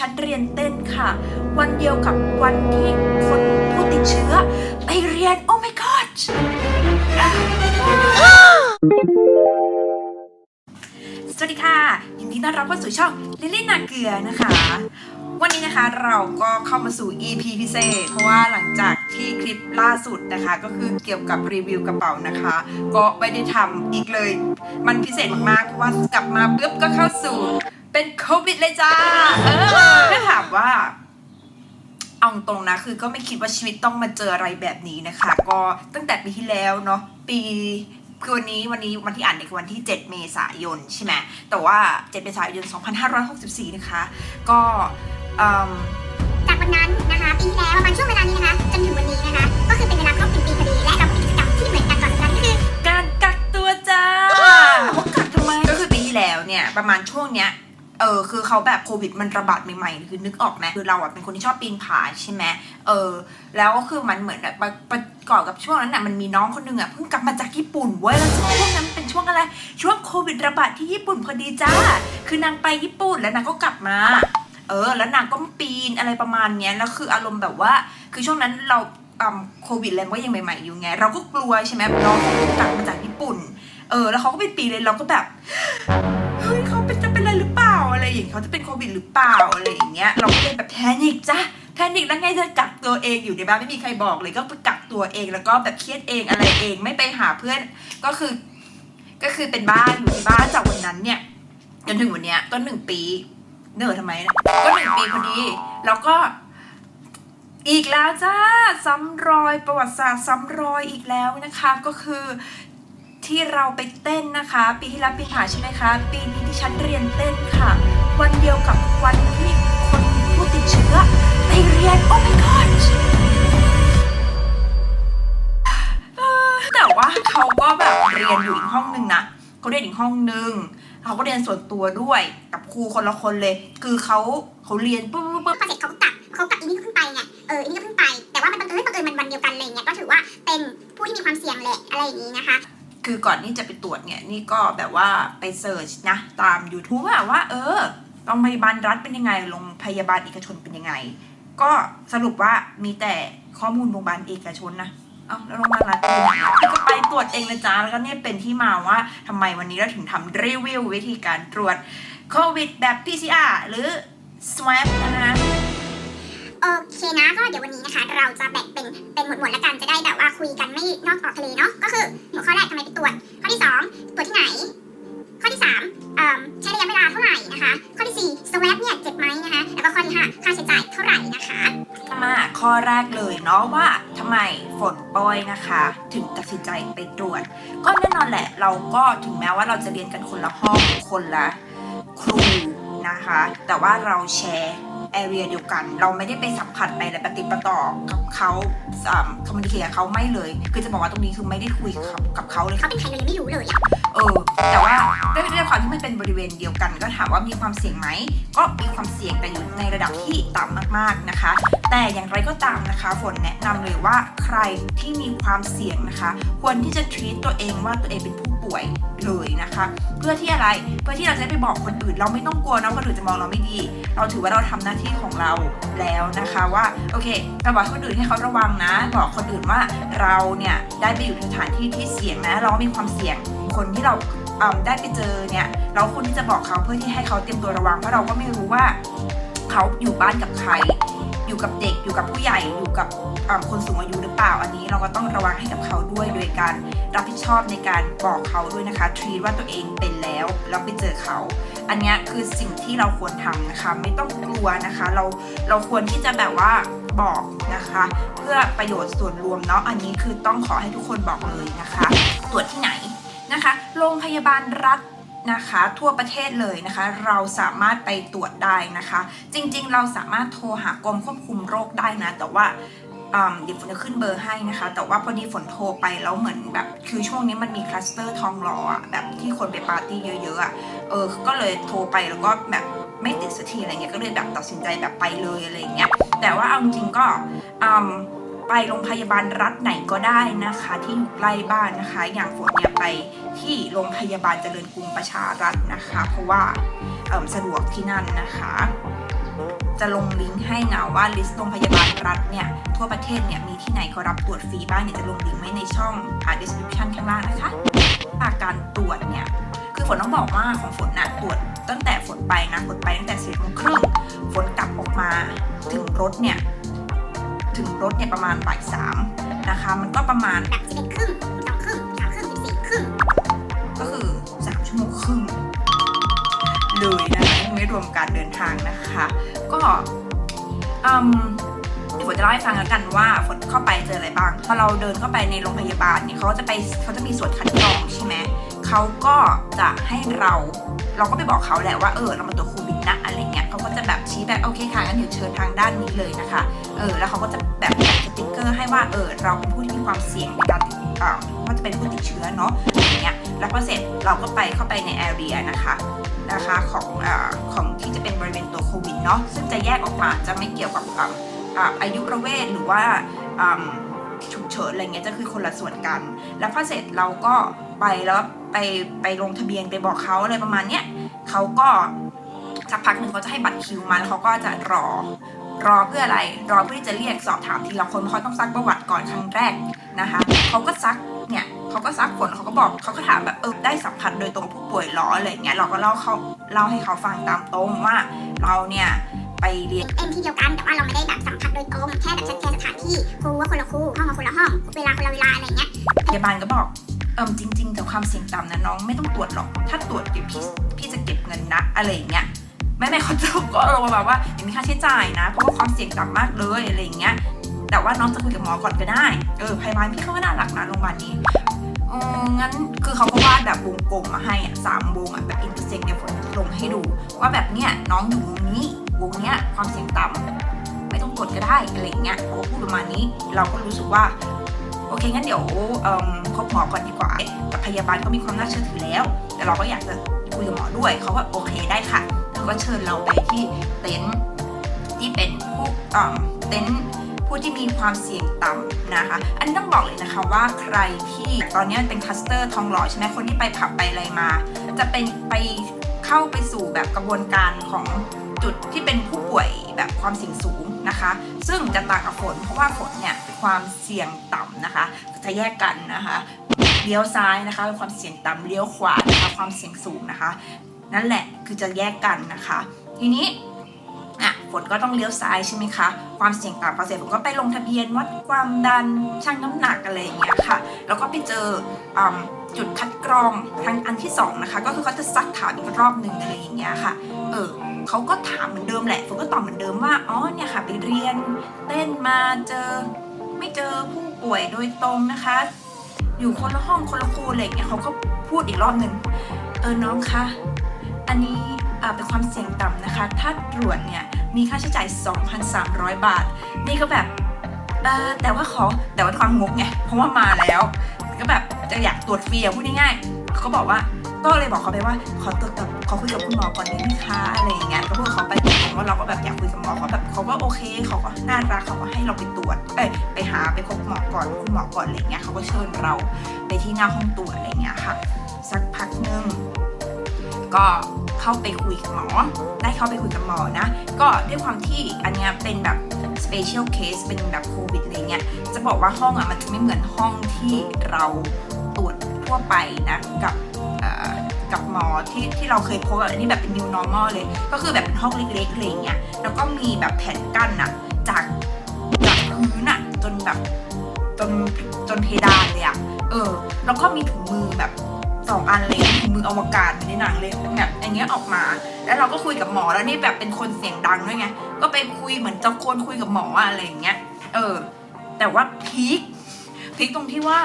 ฉันเรียนเต้นค่ะ วันเดียวกับวันที่คนผู้ติดเชื้อ ไปเรียน โอ้ my god สวัสดีค่ะ ยินดีต้อนรับเข้าสู่ช่องลิลลี่นาเกลือนะคะ วันนี้นะคะเราก็เข้ามาสู่ EP พิเศษ เพราะว่าหลังจากที่คลิปล่าสุดนะคะ ก็คือเกี่ยวกับรีวิวกระเป๋านะคะ ก็ไม่ได้ทำอีกเลย มันพิเศษมากๆเพราะว่ากลับมาปุ๊บก็เข้าสู่ เป็นโควิดเลยจ้า เออถ้าถามว่า เอาตรงนะ คือก็ไม่คิดว่าชีวิตต้องมาเจออะไรแบบนี้นะคะ ก็ตั้งแต่ปีที่แล้วเนาะ ปีคือวันนี้วันนี้วันที่อ่านเนี่ยคือวันที่ 7 เมษายนใช่ไหม แต่ว่า 7 เมษายน 2564 นะคะ ก็เอิ่มจากวันนั้นนะคะ ปีที่แล้วประมาณช่วงเวลานี้นะคะ จนถึงวันนี้นะคะ ก็คือเป็นเวลาครบหนึ่งปีพอดี และเราก็มีกิจกรรมที่เหมือนกันก่อนนั้นก็คือ การกักตัวจ้ากักทำไม ก็คือปีที่แล้วเนี่ยประมาณช่วงเนี้ย เออคือเขาแบบโควิดมันระบาดใหม่ๆ คือนึกออกไหมคือเราอะเป็นคนที่ชอบปีนผาใช่ไหมเออ แล้วก็คือมันเหมือนแบบประกอบกับช่วงนั้นน่ะมันมีน้องคนหนึงอะเพิ่งกลับมาจากญี่ปุ่นเว้ยแล้วช่วงนั้นเป็นช่วงอะไร ช่วงโควิดระบาดที่ญี่ปุ่นพอดีจ้า คือนางไปญี่ปุ่นแล้วนางก็กลับมาเออ แล้วนางก็ปีนอะไรประมาณเนี้ยแล้วคืออารมณ์แบบว่า คือช่วงนั้นเราอืมโควิดแรงก็ยังใหม่ๆอยู่ไง เราก็กลัวใช่ไหมน้องเขากลับมาจากญี่ปุ่น เออ แล้วเขาก็ไปปีนเลยเราก็แบบเฮ้ยเขา เขาจะเป็นโควิดหรือเปล่าอะไรอย่างเงี้ย เราก็เลยแบบแพนิคจ้ะแพนิคแล้วไงเธอกักตัวเองอยู่ในบ้านไม่มีใครบอกเลยก็ไปกักตัวเองแล้วก็แบบเครียดเองอะไรเองไม่ไปหาเพื่อนก็คือ ก็คือเป็นบ้านอยู่ที่บ้านจากวันนั้นเนี่ยจนถึงวันเนี้ยก็หนึ่งปีเนอทำไมนะก็หนึ่งปีพอดี แล้วก็อีกแล้วจ้าซ้ำรอยประวัติศาสตร์ซ้ำรอยอีกแล้วนะคะ ก็คือ ที่เราไปเต้นนะคะ ปีที่แล้วปีผ่าใช่ไหมคะ ปีนี้ที่ฉันเรียนเต้นค่ะ วันเดียวกับวันที่คนผู้ติดเชื้อไปเรียนโอ้ my god แต่ว่าเขาก็แบบเรียนอยู่อีกห้องหนึ่งนะเขาเรียนอีกห้องหนึ่งเขาก็เรียนส่วนตัวด้วยกับครูคนละคนเลย คือเขาเขาเรียนปุ๊บปุ๊บปุ๊บพอเสร็จเขากลับเขากลับอีนี่ก็เพิ่งไปไงเอออีนี่ก็เพิ่งไป แต่ว่ามันบังเอิญบังเอิญมันวันเดียวกันเลยเนี่ยก็ถือว่าเป็นผู้ที่มีความเสี่ยงแหละอะไรอย่างนี้นะคะ คือก่อนที่จะไปตรวจเนี่ยนี่ก็แบบว่าไปเสิร์ชนะตาม YouTube อะว่า เออโรงพยาบาลรัฐเป็นยังไงโรงพยาบาลเอกชนเป็นยังไง ก็สรุปว่ามีแต่ข้อมูลโรงพยาบาลเอกชนนะเอ้าแล้วโรงพยาบาลรัฐเป็นยังไงก็ไปตรวจเองเลยจ้าแล้วก็เนี่ยเป็นที่มาว่าทำไมวันนี้เราถึงทำรีวิววิธีการตรวจโควิดแบบ PCR หรือ swab นะคะ โอเคนะก็เดี๋ยววันนี้นะคะ เราจะแบ่งเป็นเป็นหมวดหมวดละกันจะได้แบบว่าคุยกันไม่นอกออกทะเลเนาะก็คือหัวข้อแรกทำไมไปตรวจข้อที่สองตรวจที่ไหน ข้อที่สามเอิ่มใช้ระยะเวลาเท่าไหร่นะคะ ข้อที่สี่สว a ปเนี่ยเจ็บไหมนะคะแล้วก็ข้อที่ห้าค่าใช้จ่ายเท่าไหร่นะคะมาข้อแรกเลยเนาะว่าทำไมฝนปอยนะคะ ถึงตัดสินใจไปตรวจ ก็แน่นอนแหละเราก็ถึงแม้ว่าเราจะเรียนกันคนละห้องคนละครูนะคะ แต่ว่าเราแชร์ แอเรียเดียวกัน เราไม่ได้ไปสัมผัสไปและปฏิดประต่อกับเขาคอมมูนิเคชกับเขาไม่เลย คือจะบอกว่าตรงนี้คือไม่ได้คุยกับกับเขาเลยเขาเป็นใครเรายังไม่รู้เลยอะเออ แต่ว่า ด้วยด้วยความที่มันเป็นบริเวณเดียวกัน ก็ถามว่ามีความเสี่ยงไหม ก็มีความเสี่ยงแต่อยู่ในระดับที่ต่ำมากๆนะคะ แต่อย่างไรก็ตามนะคะฝนแนะนำเลยว่าใครที่มีความเสี่ยงนะคะ ควรที่จะ treat ตัวเองว่าตัวเองเป็นผู้ป่วยเลยนะคะ เพื่อที่อะไรเพื่อที่เราจะได้ไปบอกคนอื่น เราไม่ต้องกลัวนะคนอื่นจะมองเราไม่ดี เราถือว่าเราทำหน้าที่ของเราแล้วนะคะว่าโอเคเราบอกคนอื่นให้เขาระวังนะ บอกคนอื่นว่าเราเนี่ยได้ไปอยู่ในสถานที่ที่เสี่ยงนะ เรามีความเสี่ยงคนที่เรา ได้ไปเจอเนี่ยเราควรที่จะบอกเขาเพื่อที่ให้เขาเตรียมตัวระวังเพราะเราก็ไม่รู้ว่าเขาอยู่บ้านกับใคร อยู่กับเด็กอยู่กับผู้ใหญ่อยู่กับคนสูงอายุหรือเปล่าอันนี้ เราก็ต้องระวังให้กับเขาด้วยโดยการรับผิดชอบในการบอกเขาด้วยนะคะทรีว่าตัวเองเป็นแล้วแล้วไปเจอเขา อันนี้คือสิ่งที่เราควรทำนะคะ ไม่ต้องกลัวนะคะ เราเราควรที่จะแบบว่าบอกนะคะ เพื่อประโยชน์ส่วนรวมเนาะอันนี้คือต้องขอให้ทุกคนบอกเลยนะคะ ยาบาลรัฐนะคะทั่วประเทศเลยนะคะ เราสามารถไปตรวจได้นะคะ จริงๆ เราสามารถโทรหากรมควบคุมโรคได้นะ แต่ว่าเดี๋ยวฝนจะขึ้นเบอร์ให้นะคะ แต่ว่าพอดีฝนโทรไปแล้วเหมือนแบบคือช่วงนี้มันมีคลัสเตอร์ทองหล่อแบบที่คนไปปาร์ตี้เยอะๆอะเออก็เลยโทรไปแล้วก็แบบไม่ติดสักทีอะไรเงี้ยก็เลยแบบตัดสินใจแบบไปเลยอะไรเงี้ยแต่ว่าเอาจริงก็อืม ไปโรงพยาบาลรัฐไหนก็ได้นะคะ ที่อยู่ใกล้บ้านนะคะ อย่างฝนเนี่ยไปที่โรงพยาบาลเจริญกรุงประชารัฐนะคะ เพราะว่าสะดวกที่นั่นนะคะ จะลงลิงก์ให้นะว่าลิสต์โรงพยาบาลรัฐเนี่ยทั่วประเทศเนี่ยมีที่ไหนเขารับตรวจฟรีบ้างเนี่ยจะลงลิงก์ไว้ในช่องอ่า description ข้างล่างนะคะอาการตรวจเนี่ยคือฝนต้องบอกว่าของฝนนะตรวจตั้งแต่ฝนไปนะฝนไปตั้งแต่สิบโมงครึ่งฝนกลับออกมาถึงรถเนี่ย ถึงรถเนี่ยประมาณบ่ายสามนะคะ มันก็ประมาณแบบสิบเอ็ดครึ่งสองครึ่งสามครึ่งสิบสี่ครึ่งก็คือ3ชั่วโมงครึ่งเลยนะคะยังไม่รวมการเดินทางนะคะ ก็อืมเดี๋ยวฝนจะเล่าให้ฟังแล้วกันว่าฝนเข้าไปเจออะไรบ้างพอเราเดินเข้าไปในโรงพยาบาลเนี่ยเขาจะไปเขาจะมีส่วนคัดกรองใช่ไหมเขาก็จะให้เรา เราก็ไปบอกเขาแหละว่าเออเรามาตรวจโควิดนะอะไร แบบชี้แบบโอเคค่ะงั้นเดี๋ยวเชิญทางด้านนี้เลยนะคะ เออแล้วเขาก็จะแบบสติ๊กเกอร์ให้ว่าเออเราเป็นผู้ที่มีความเสี่ยงในการติดอ่าว่าจะเป็นผู้ติดเชื้อเนาะอย่างเงี้ยแล้วพอเสร็จเราก็ไปเข้าไปในแอเรียนะคะนะคะของอาของที่จะเป็นบริเวณตัวโควิดเนาะซึ่งจะแยกออกมาจะไม่เกี่ยวกับอ่าอ่าอายุระเวทหรือว่าอ่าฉุกเฉินอะไรเงี้ยจะคือคนละส่วนกัน แล้วพอเสร็จเราก็ไปแล้วไปไปลงทะเบียนไปบอกเขาอะไรประมาณเนี้ยเขาก็ สักพักหนึ่งเขาจะให้บัตรคิวมาแล้วเขาก็จะรอ รอเพื่ออะไร รอเพื่อที่จะเรียกสอบถามทีละคนเพราะเขาต้องซักประวัติก่อนครั้งแรกนะคะเขาก็ซักเนี่ยเขาก็ซักผลเขาก็บอกเขาก็ถามแบบเออได้สัมผัสโดยตรงผู้ป่วยเหรออะไรอย่างเงี้ยเราก็เล่าเขาเล่าให้เขาฟังตามตรงว่าเราเนี่ยไปเรียนเป็นที่เดียวกันแต่ว่าเราไม่ได้แบบสัมผัสโดยตรงแค่แบบชัดเจนสถานที่ครูว่าคนละครูห้องกับคนละห้องเวลาคนละเวลาอะไรอย่างเงี้ยพยาบาลก็บอกเอิมจริง ๆ แต่ความเสี่ยงต่ำนะน้องไม่ต้องตรวจหรอก ถ้าตรวจเดี๋ยวพี่พี่จะเก็บเงินนะอะไรอย่างเงี้ย แม่แม่เขาจะก็ลงมาแบบว่าเดี๋ยวมีค่าใช้จ่ายนะ เพราะว่าความเสี่ยงต่ำมากเลยอะไรอย่างเงี้ย แต่ว่าน้องจะคุยกับหมอก่อนก็ได้ เออพยาบาลพี่เขาก็น่ารักนะโรงพยาบาลนี้เอองั้นคือเขาก็วาดแบบวงกลมมาให้อะสามวงอะแบบอินเตอร์เซ็กเนี่ยฝนลงให้ดู ว่าแบบเนี้ยน้องอยู่วงนี้วงเนี้ยความเสี่ยงต่ำไม่ต้องกดก็ได้อะไรเงี้ยเขาพูดประมาณนี้เราก็รู้สึกว่า โอเคงั้นเดี๋ยวเอิ่มพบหมอก่อนดีกว่าแต่พยาบาลก็มีความน่าเชื่อถือแล้ว แต่เราก็อยากจะคุยกับหมอด้วยเขาก็โอเคได้ค่ะ ก็เชิญเราไปที่เต็นท์ที่เป็นผู้เต็นท์ผู้ที่มีความเสี่ยงต่ำนะคะ อันนี้ต้องบอกเลยนะคะว่าใครที่ตอนนี้เป็นคัสเตอร์ทองหล่อใช่ไหมคนที่ไปผับไปอะไรมา จะเป็นไปเข้าไปสู่แบบกระบวนการของจุดที่เป็นผู้ป่วยแบบความเสี่ยงสูงนะคะ ซึ่งจะต่างกับฝนเพราะว่าฝนเนี่ยความเสี่ยงต่ำนะคะ จะแยกกันนะคะเลี้ยวซ้ายนะคะความเสี่ยงต่ำเลี้ยวขวานะคะความเสี่ยงสูงนะคะ นั่นแหละคือจะแยกกันนะคะ ทีนี้อะฝนก็ต้องเลี้ยวซ้ายใช่ไหมคะ ความเสี่ยงต่ำพอเสร็จผมก็ไปลงทะเบียนวัดความดันชั่งน้ำหนักอะไรอย่างเงี้ยค่ะ แล้วก็ไปเจออจุดคัดกรองทางอันที่สองนะคะ ก็คือเขาจะซักถามอีกรอบหนึ่งอะไรอย่างเงี้ยค่ะ เออเขาก็ถามเหมือนเดิมแหละฝนก็ตอบเหมือนเดิมว่า อ๋อเนี่ยค่ะไปเรียนเต้นมาเจอ ไม่เจอผู้ป่วยโดยตรงนะคะ อยู่คนละห้องคนละครูอะไรอย่างเงี้ยเขาก็พูดอีกรอบหนึ่งเออน้องคะ อันนี้เป็นความเสี่ยงต่ำนะคะ ถ้าตรวจเนี่ยมีค่าใช้จ่าย 2,300 บาท นี่ก็แบบแต่ว่าขอแต่ว่าความงกไงเพราะว่ามาแล้ว ก็แบบจะอยากตรวจฟรีอะพูดง่ายๆเขาก็บอกว่าก็เลยบอกเขาไปว่าขอตรวจกับขอคุยกับคุณหมอก่อนได้ไหมคะอะไรอย่างเงี้ยก็พูดเขาไปว่าเราก็แบบอยากคุยกับหมอเขาแบบเขาก็โอเคเขาก็น่ารักเขาก็ให้เราไปตรวจเอ้ยไปหาไปพบหมอก่อนคุณหมอก่อนอะไรเงี้ยเขาก็เชิญเราไปที่หน้าห้องตรวจอะไรเงี้ยค่ะ สักพักหนึ่ง ก็เข้าไปคุยกับหมอ ได้เข้าไปคุยกับหมอนะ ก็ด้วยความที่อันเนี้ยเป็นแบบ special case เป็นแบบโควิดอะไรเงี้ย จะบอกว่าห้องอะมันจะไม่เหมือนห้องที่เราตรวจทั่วไปนะกับกับหมอที่ที่เราเคยพบอันนี้แบบเป็น new normal เลย ก็คือแบบเป็นห้องเล็กๆอะไรเงี้ย แล้วก็มีแบบแผ่นกั้นอะจากจากพื้นอะจนแบบจนจนเพดานเลยอะเออ แล้วก็มีถุงมือแบบ สองอันเลยมืออวกาศในหนังเลยแบบอย่างเงี้ยออกมา แล้วเราก็คุยกับหมอแล้วนี่แบบเป็นคนเสียงดังด้วยไงก็ไปคุยเหมือนจะคนคุยกับหมออะไรอย่างเงี้ย เออ แต่ว่าพีคพีคตรงที่ว่า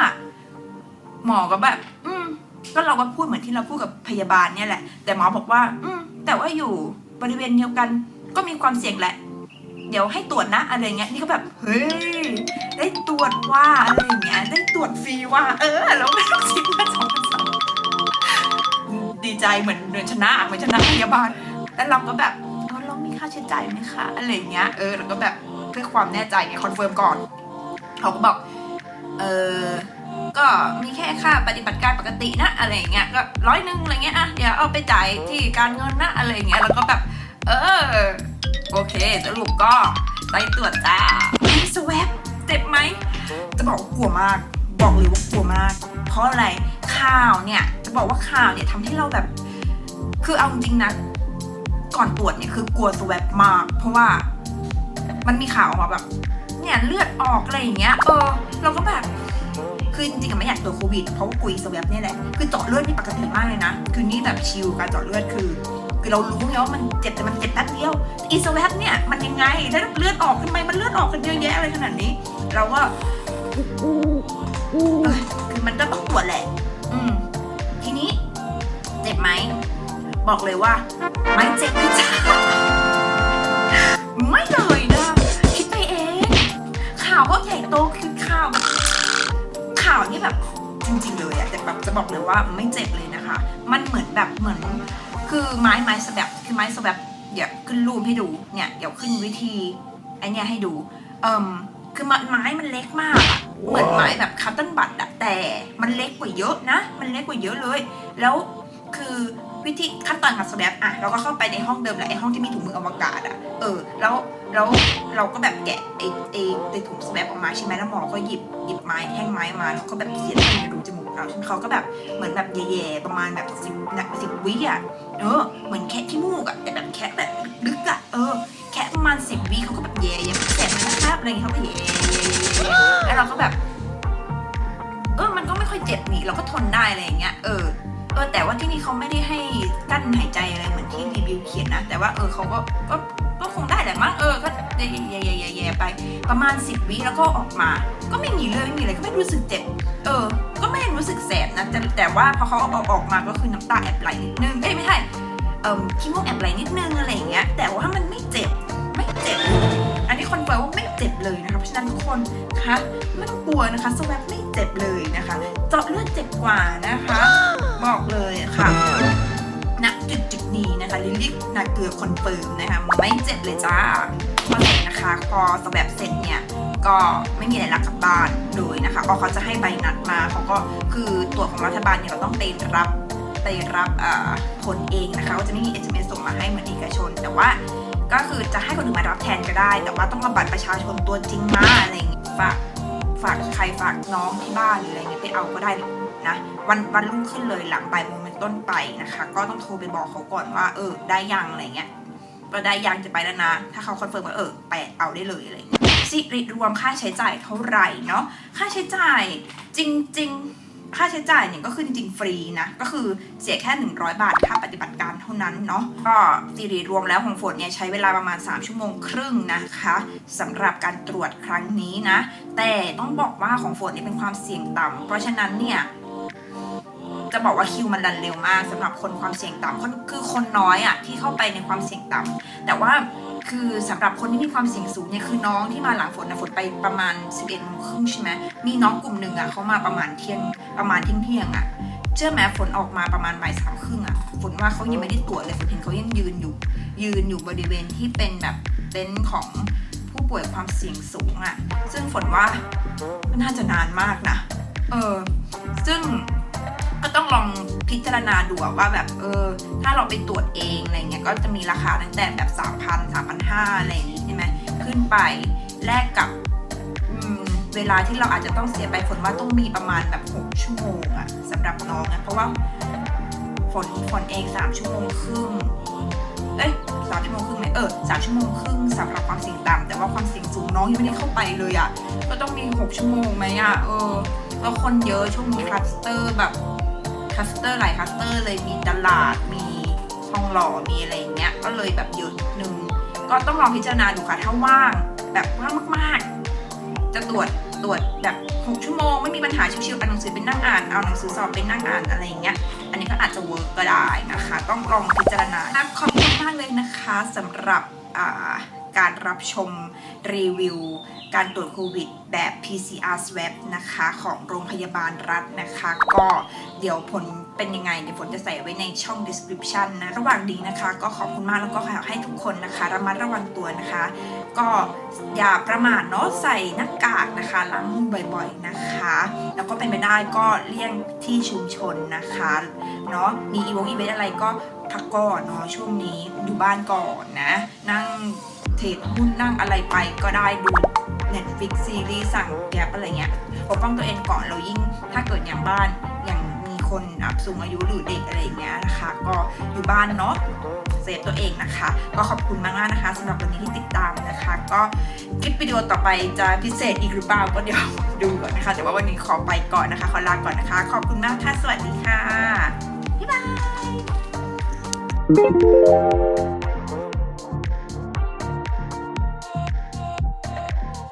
หมอก็แบบ อืมก็เราก็พูดเหมือนที่เราพูดกับพยาบาลเนี่ยแหละ แต่หมอบอกว่า อืมแต่ว่าอยู่บริเวณเดียวกันก็มีความเสี่ยงแหละ เดี๋ยวให้ตรวจนะอะไรเงี้ยนี่ก็แบบ เฮ้ย ได้ตรวจว่าอะไรอย่างเงี้ยได้ตรวจฟรีว่า เออแล้วไม่ต้องคิดว่าสองพันสาม ดีใจเหมือนเหมือนชนะเหมือนชนะพยาบาลแล้วเราก็แบบเออเรามีค่าใช้จ่ายไหมคะอะไรเงี้ยเออแล้วก็แบบเพื่อความแน่ใจไงคอนเฟิร์มก่อนเขาก็บอกเออก็มีแค่ค่าปฏิบัติการปกตินะอะไรเงี้ยก็ร้อยหนึ่งอะไรเงี้ยอะเดี๋ยวเอาไปจ่ายที่การเงินนะอะไรเงี้ยแล้วก็แบบ เออโอเคสรุปก็ได้ตรวจจ้าสวปเจ็บไหมจะบอกกลัวมาก บอกเลยว่ากลัวมาก เพราะอะไรข่าวเนี่ยจะบอกว่าข่าวเนี่ยทำให้เราแบบ คือเอาจริงนะ ก่อนตรวจเนี่ยคือกลัวสวปมาก เพราะว่ามันมีข่าวออกมาแบบ เนี่ยเลือดออกอะไรอย่างเงี้ยเออเราก็แบบคือจริงๆอะไม่อยากตรวจโควิดเพราะว่ากุยสวปเนี่ยแหละคือเจาะเลือดนี่ปกติมากเลยนะคือนี่แบบชิลการเจาะเลือดคือคือเรารู้ไงว่ามันเจ็บแต่มันเจ็บแป๊บเดียวอีสวปเนี่ยมันยังไงถ้าเลือดออกทำไมมันเลือดออกกันเยอะแยะอะไรขนาดนี้ เราก็ เอ้ยคือมันก็ต้องตรวจแหละ อืม ทีนี้ เจ็บไหม บอกเลยว่า ไม่เจ็บเลยจ้าไม่เลยนะ คิดไปเอง ข่าวก็ใหญ่โตคือข่าวข่าวนี่แบบจริงๆเลยอะแต่แบบจะบอกเลยว่าไม่เจ็บเลยนะคะ มันเหมือนแบบเหมือน คือไม้ไม้สแบบคือไม้สแบบเดี๋ยวขึ้นรูปให้ดูเนี่ยเดี๋ยวขึ้นวิธีไอเนี่ยให้ดู เอิมคือมันไม้มันเล็กมากอะ เหมือนไม้แบบคัตเติ้ลบัตอะแต่มันเล็กกว่าเยอะนะ มันเล็กกว่าเยอะเลย แล้วคือวิธีขั้นตอนการสแบบอะเราก็เข้าไปในห้องเดิมแหละไอห้องที่มีถุงมืออวกาศอะเออแล้วแล้วเราก็แบบแกะไอไอไอถุงสแบบออกมาใช่ไหมแล้วหมอก็หยิบหยิบไม้แท่งไม้มาแล้วก็แบบเสียบในรูจมูกเราเขาก็แบบเหมือนแบบแย่ๆประมาณแบบสิบสิบวิอะเออเหมือนแคะที่มูกอะแต่แบบแคะแบบลึกอะเออ แคะประมาณสิบวิเขาก็แบบเย่ยังแสบนะครับอะไรอย่างเงี้ยเขาก็เย่แล้วเราก็แบบ เออมันก็ไม่ค่อยเจ็บนี่เราก็ทนได้อะไรอย่างเงี้ยเออเออแต่ว่าที่นี่เขาไม่ได้ให้กั้นหายใจอะไรเหมือนที่รีวิวเขียนนะแต่ว่าเออเขาก็ก็ก็คงได้แหละมั้งเออก็แย่แย่แย่แย่ไป ประมาณสิบวิแล้วก็ออกมา ก็ไม่มีเลือดไม่มีอะไรก็ไม่รู้สึกเจ็บเออ ก็ไม่รู้สึกแสบนะแต่แต่ว่าพอเขาเอาออกมาก็คือน้ำตาแอบไหลนิดนึงเอ้ยไม่ใช่เอ่อขี้มูกแอบไหลนิดนึงอะไรอย่างเงี้ยแต่ว่ามันไม่เจ็บ เจ็บอันนี้คอนเฟิร์มว่าไม่เจ็บเลยนะคะ เพราะฉะนั้นทุกคนคะไม่ต้องกลัวนะคะสวปไม่เจ็บเลยนะคะ เจาะเลือดเจ็บกว่านะคะ บอกเลยค่ะณจุดจุดนี้นะคะลิลลี่นาเกลือคอนเฟิร์มนะคะไม่เจ็บเลยจ้าพอเสร็จนะคะพอสแบบเสร็จเนี่ยก็ไม่มีอะไรลักกลับบ้านเลยนะคะก็เขาจะให้ใบนัดมาเขาก็คือตรวจของรัฐบาลเนี่ยเราต้องไปรับไปรับผลเองนะคะก็จะไม่มี SMS ส่งมาให้เหมือนเอกชน แต่ว่า ก็คือจะให้คนอื่นมารับแทนก็ได้ แต่ว่าต้องรับบัตรประชาชนตัวจริงมาอะไรอย่างเงี้ยฝากฝากใครฝากน้องที่บ้านหรืออะไรเงี้ยไปเอาก็ได้นะวันวันรุ่งขึ้นเลยหลังบ่ายโมงเป็นต้นไปนะคะ ก็ต้องโทรไปบอกเขาก่อนว่า เออ ได้ยังอะไรเงี้ยก็ได้ยังจะไปแล้วนะ ถ้าเขาคอนเฟิร์มว่าเออไปเอาได้เลยอะไรเงี้ยสิริรวมค่าใช้จ่ายเท่าไหร่เนาะค่าใช้จ่ายจริง ๆ ค่าใช้จ่ายเนี่ยก็คือจริงๆ ฟรีนะ ก็คือเสียแค่ 100 บาทค่าปฏิบัติการเท่านั้นเนาะก็สิริรวมแล้วของฝนเนี่ยใช้เวลาประมาณ 3 ชั่วโมงครึ่งนะคะสำหรับการตรวจครั้งนี้นะ แต่ต้องบอกว่าของฝนเนี่ยเป็นความเสี่ยงต่ำเพราะฉะนั้นเนี่ยจะบอกว่าคิวมันรันเร็วมากสำหรับคนความเสี่ยงต่ำคนคือคนน้อยอะที่เข้าไปในความเสี่ยงต่ำแต่ว่า คือสำหรับคนที่มีความเสี่ยงสูงเนี่ยคือน้องที่มาหลังฝนนะฝนไปประมาณ 11โมงครึ่งใช่ไหมมีน้องกลุ่มหนึ่งอะเขามาประมาณเที่ยงประมาณเที่ยงเที่ยงๆอะเชื่อไหมฝนออกมาประมาณบ่ายสามครึ่งอะฝนว่าเขายังไม่ได้ตรวจเลยฝนเห็นเขายังยืนอยู่ ยืนอยู่บริเวณที่เป็นแบบเต็นท์ของผู้ป่วยความเสี่ยงสูงอะซึ่งฝนว่าน่าจะนานมากนะเออซึ่ง ต้องลองพิจารณาดูว่าแบบเออ ถ้าเราไปตรวจเองอะไรเงี้ยก็จะมีราคาตั้งแต่แบบ 3,000 3,500อะไรอย่างงี้ใช่ไหมขึ้นไปแลกกับเวลาที่เราอาจจะต้องเสียไปฝนว่าต้องมีประมาณแบบ 6 ชั่วโมงอะสำหรับน้องอะเพราะว่าฝนฝนเอง 3 ชั่วโมงครึ่งเอ้ยสามชั่วโมงครึ่งไหมเออสามชั่วโมงครึ่งสำหรับความเสี่ยงต่ำแต่ว่าความเสี่ยงสูงน้องยังไม่ได้เข้าไปเลยอะก็ต้องมี 6 ชั่วโมงไหมอะเออแล้วคนเยอะช่วงนี้คลัสเตอร์แบบ คัสเตอร์หลายคัสเตอร์เลยมีตลาดมีทองหล่อมีอะไรอย่างเงี้ยก็เลยแบบเยอะนิดนึงก็ต้องลองพิจารณาดูค่ะถ้าว่างแบบว่างมากๆ จะตรวจตรวจแบบ6ชั่วโมงไม่มีปัญหาชิวๆเอาหนังสือเป็นนั่งอ่านเอาหนังสือสอบเป็นนั่งอ่านอะไรอย่างเงี้ยอันนี้ก็อาจจะเวิร์กก็ได้นะคะ ต้องลองพิจารณาขอบคุณมากเลยนะคะสำหรับอ่า การรับชมรีวิว การตรวจโควิดแบบ PCR swab นะคะของโรงพยาบาลรัฐนะคะ ก็เดี๋ยวผลเป็นยังไงเดี๋ยวฝนจะใส่ไว้ในช่อง description นะ ระหว่างนี้นะคะ ก็ขอบคุณมากแล้วก็ขอให้ทุกคนนะคะ ระมัดระวังตัวนะคะ ก็อย่าประมาทเนาะใส่หน้ากากนะคะล้างมือบ่อยๆนะคะ แล้วก็เป็นไปได้ก็เลี่ยงที่ชุมชนนะคะเนาะมีอีวงอีเวนต์อะไรก็พักก่อนเนาะช่วงนี้อยู่บ้านก่อนนะ นั่ง เทรดหุ้นนั่งอะไรไปก็ได้ดู Netflix ซีรีส์สั่งแกร็บอะไรเงี้ยปกป้องตัวเองก่อนเรายิ่ง ถ้าเกิดอย่างบ้านอย่างมีคนอะสูงอายุหรือเด็กอะไรอย่างเงี้ยนะคะ ก็อยู่บ้านเนาะเซฟตัวเองนะคะ ก็ขอบคุณมากๆนะคะสำหรับวันนี้ที่ติดตามนะคะ ก็คลิปวิดีโอต่อไปจะพิเศษอีกหรือเปล่าก็เดี๋ยวดูก่อนนะคะ แต่ว่าวันนี้ขอไปก่อนนะคะขอลาก่อนนะคะ ขอบคุณมากค่ะสวัสดีค่ะบ๊ายบาย